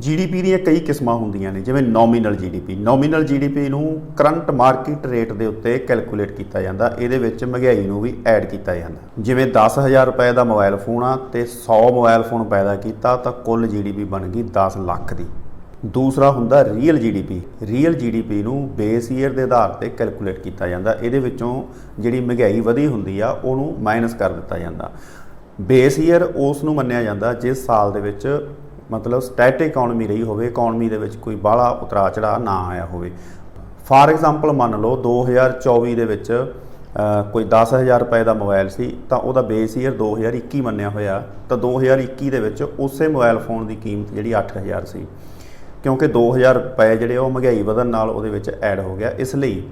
GDP ਦੀਆਂ ਕਈ ਕਿਸਮਾਂ ਹੁੰਦੀਆਂ ਨੇ, ਜਿਵੇਂ ਨੋਮੀਨਲ ਜੀਡੀਪੀ ਨੋਮੀਨਲ ਜੀਡੀਪੀ ਨੂੰ ਕਰੰਟ ਮਾਰਕੀਟ ਰੇਟ ਦੇ ਉੱਤੇ ਕੈਲਕੂਲੇਟ ਕੀਤਾ ਜਾਂਦਾ, ਇਹਦੇ ਵਿੱਚ ਮਹਿੰਗਾਈ ਨੂੰ ਵੀ ਐਡ ਕੀਤਾ ਜਾਂਦਾ। ਜਿਵੇਂ 10000 ਰੁਪਏ ਦਾ ਮੋਬਾਈਲ ਫੋਨ ਆ ਤੇ 100 ਮੋਬਾਈਲ ਫੋਨ ਪੈਦਾ ਕੀਤਾ, ਤਾਂ ਕੁੱਲ ਜੀਡੀਪੀ ਬਣ ਗਈ 10 ਲੱਖ ਦੀ। ਦੂਸਰਾ ਹੁੰਦਾ ਰੀਅਲ ਜੀਡੀਪੀ ਰੀਅਲ ਜੀਡੀਪੀ ਨੂੰ ਬੇਸ ਈਅਰ ਦੇ ਆਧਾਰ ਤੇ ਕੈਲਕੂਲੇਟ ਕੀਤਾ ਜਾਂਦਾ। ਇਹਦੇ ਵਿੱਚੋਂ ਜਿਹੜੀ ਮਹਿੰਗਾਈ ਵਧੀ ਹੁੰਦੀ ਆ, ਉਹਨੂੰ ਮਾਈਨਸ ਕਰ ਦਿੱਤਾ ਜਾਂਦਾ। ਬੇਸ ਈਅਰ ਉਸ ਨੂੰ ਮੰਨਿਆ ਜਾਂਦਾ, ਜਿਸ ਸਾਲ ਦੇ ਵਿੱਚ ਮਤਲਬ ਸਟੈਟਿਕ ਇਕਨੋਮੀ ਰਹੀ ਹੋਵੇ ਇਕਨੋਮੀ ਦੇ ਵਿੱਚ ਕੋਈ ਬਾਹਲਾ ਉਤਰਾਅ ਚੜਾਅ ਨਾ ਆਇਆ ਹੋਵੇ। ਫਾਰ ਐਗਜ਼ਾਮਪਲ ਮੰਨ ਲਓ 2024 ਦੇ ਵਿੱਚ ਅ, ਕੋਈ 10000 ਰੁਪਏ ਦਾ ਮੋਬਾਈਲ ਸੀ ਤਾਂ ਉਹਦਾ ਬੇਸ ਈਅਰ 2021 ਮੰਨਿਆ ਹੋਇਆ। ਤਾਂ 2021 ਦੇ ਵਿੱਚ ਉਸੇ ਮੋਬਾਈਲ ਫੋਨ ਦੀ ਕੀਮਤ ਜਿਹੜੀ 8000 ਸੀ। ਕਿਉਂਕਿ 2000 ਰੁਪਏ ਜਿਹੜੇ ਉਹ ਮਹਿੰਗਾਈ ਵਧਣ ਨਾਲ ਉਹਦੇ ਵਿੱਚ ਐਡ ਹੋ ਗਿਆ। ਇਸ ਲਈ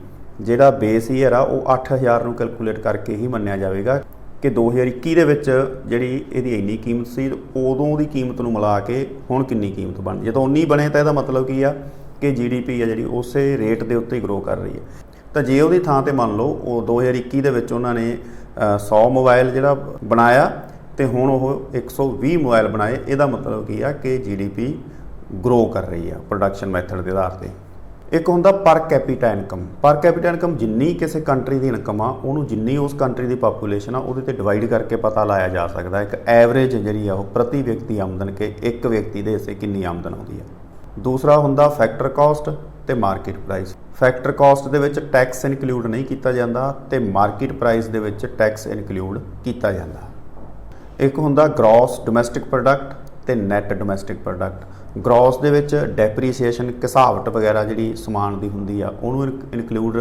ਜਿਹੜਾ ਬੇਸ ਈਅਰ ਆ ਉਹ 8000 ਨੂੰ ਕੈਲਕੂਲੇਟ ਕਰਕੇ ਹੀ ਮੰਨਿਆ ਜਾਵੇਗਾ। ਕਿ 2021 ਦੇ ਵਿੱਚ ਜਿਹੜੀ ਇਹਦੀ ਇੰਨੀ ਕੀਮਤ ਸੀ ਉਦੋਂ ਦੀ ਕੀਮਤ ਨੂੰ ਮਿਲਾ ਕੇ ਹੁਣ ਕਿੰਨੀ ਕੀਮਤ ਬਣ ਜਦੋਂ 19 ਬਣੇ ਤਾਂ ਇਹਦਾ ਮਤਲਬ ਕੀ ਆ ਕਿ ਜੀਡੀਪੀ ਆ ਜਿਹੜੀ ਉਸੇ ਰੇਟ ਦੇ ਉੱਤੇ ਹੀ ਗਰੋ ਕਰ ਰਹੀ ਹੈ। ਤਾਂ ਜੇ ਉਹਦੀ ਥਾਂ ਤੇ ਮੰਨ ਲਓ ਉਹ 2021 ਦੇ ਵਿੱਚ ਉਹਨਾਂ ਨੇ ਅ, 100 ਮੋਬਾਈਲ ਜਿਹੜਾ ਬਣਾਇਆ ਤੇ ਹੁਣ ਉਹ 120 ਮੋਬਾਈਲ ਬਣਾਏ ਇਹਦਾ ਮਤਲਬ ਕੀ ਆ ਕਿ ਜੀਡੀਪੀ ਗਰੋ ਕਰ ਰਹੀ ਆ ਪ੍ਰੋਡਕਸ਼ਨ ਮੈਥਡ ਦੇ ਆਧਾਰ ਤੇ। ਇੱਕ ਹੁੰਦਾ per capita income per capita income ਜਿੰਨੀ ਕਿਸੇ ਕੰਟਰੀ ਦੀ ਇਨਕਮ ਆ, ਉਹਨੂੰ ਜਿੰਨੀ ਉਸ ਕੰਟਰੀ ਦੀ ਪਾਪੂਲੇਸ਼ਨ ਆ, ਉਹਦੇ ਤੇ ਡਿਵਾਈਡ ਕਰਕੇ ਪਤਾ ਲਾਇਆ ਜਾ ਸਕਦਾ ਇੱਕ ਐਵਰੇਜ ਜਿਹੜੀ ਆ, ਉਹ ਪ੍ਰਤੀ ਵਿਅਕਤੀ ਆਮਦਨ ਕੇ ਇੱਕ ਵਿਅਕਤੀ ਦੇ ਹਿੱਸੇ ਕਿੰਨੀ ਆਮਦਨ ਆਉਂਦੀ ਆ। ਦੂਸਰਾ ਹੁੰਦਾ ਫੈਕਟਰ ਕਾਸਟ ਤੇ ਮਾਰਕੀਟ ਪ੍ਰਾਈਸ ਫੈਕਟਰ ਕਾਸਟ ਦੇ ਵਿੱਚ ਟੈਕਸ ਇਨਕਲੂਡ ਨਹੀਂ ਕੀਤਾ ਜਾਂਦਾ ਤੇ ਮਾਰਕੀਟ ਪ੍ਰਾਈਸ ਦੇ ਵਿੱਚ ਟੈਕਸ ਇਨਕਲੂਡ ਕੀਤਾ ਜਾਂਦਾ। ਇੱਕ ਹੁੰਦਾ ਗ੍ਰੋਸ ਡੋਮੈਸਟਿਕ ਪ੍ਰੋਡਕਟ ਤੇ ਨੈਟ ਡੋਮੈਸਟਿਕ ਪ੍ਰੋਡਕਟ ਗ੍ਰੋਸ ਦੇ ਵਿੱਚ ਡੈਪਰੀਸੀਏਸ਼ਨ ਕਿਸਾਵਟ ਵਗੈਰਾ ਜਿਹੜੀ ਸਮਾਨ ਦੀ ਹੁੰਦੀ ਆ, ਉਹਨੂੰ ਇਨਕਲੂਡ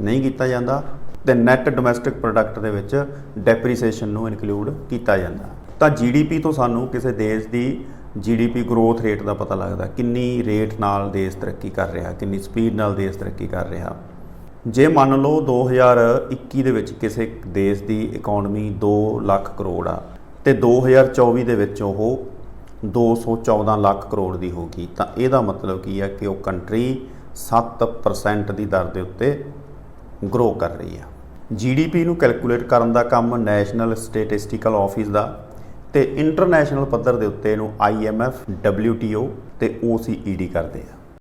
ਨਹੀਂ ਕੀਤਾ ਜਾਂਦਾ ਤੇ ਨੈਟ ਡੋਮੈਸਟਿਕ ਪ੍ਰੋਡਕਟ ਦੇ ਵਿੱਚ ਡੈਪਰੀਸੀਏਸ਼ਨ ਨੂੰ ਇਨਕਲੂਡ ਕੀਤਾ ਜਾਂਦਾ। ਤਾਂ ਜੀਡੀਪੀ ਤੋਂ ਸਾਨੂੰ ਕਿਸੇ ਦੇਸ਼ ਦੀ ਜੀਡੀਪੀ ਗਰੋਥ ਰੇਟ ਦਾ ਪਤਾ ਲੱਗਦਾ, ਕਿੰਨੀ ਰੇਟ ਨਾਲ ਦੇਸ਼ ਤਰੱਕੀ ਕਰ ਰਿਹਾ, ਕਿੰਨੀ ਸਪੀਡ ਨਾਲ ਦੇਸ਼ ਤਰੱਕੀ ਕਰ ਰਿਹਾ। ਜੇ ਮੰਨ ਲਓ 2021 ਦੇ ਵਿੱਚ ਕਿਸੇ ਦੇਸ਼ ਦੀ ਇਕਨੋਮੀ 2 ਲੱਖ ਕਰੋੜ ਆ, ਤੇ 2024 ਦੇ ਵਿੱਚ ਉਹ 214 ਲੱਖ ਕਰੋੜ ਦੀ ਹੋ ਗਈ। ਤਾਂ ਇਹਦਾ ਮਤਲਬ ਕੀ ਹੈ ਕਿ ਉਹ ਕੰਟਰੀ 7% ਦੀ ਦਰ ਦੇ ਉੱਤੇ ਗਰੋ ਕਰ ਰਹੀ ਆ ਜੀਡੀਪੀ ਨੂੰ ਕੈਲਕੂਲੇਟ ਕਰਨ ਦਾ ਕੰਮ ਨੈਸ਼ਨਲ ਸਟੈਟਿਸਟੀਕਲ ਆਫਿਸ ਦਾ ਤੇ ਇੰਟਰਨੈਸ਼ਨਲ ਪੱਧਰ ਦੇ ਉੱਤੇ ਇਹਨੂੰ IMF WTO ਤੇ OCED ਕਰਦੇ ਆ।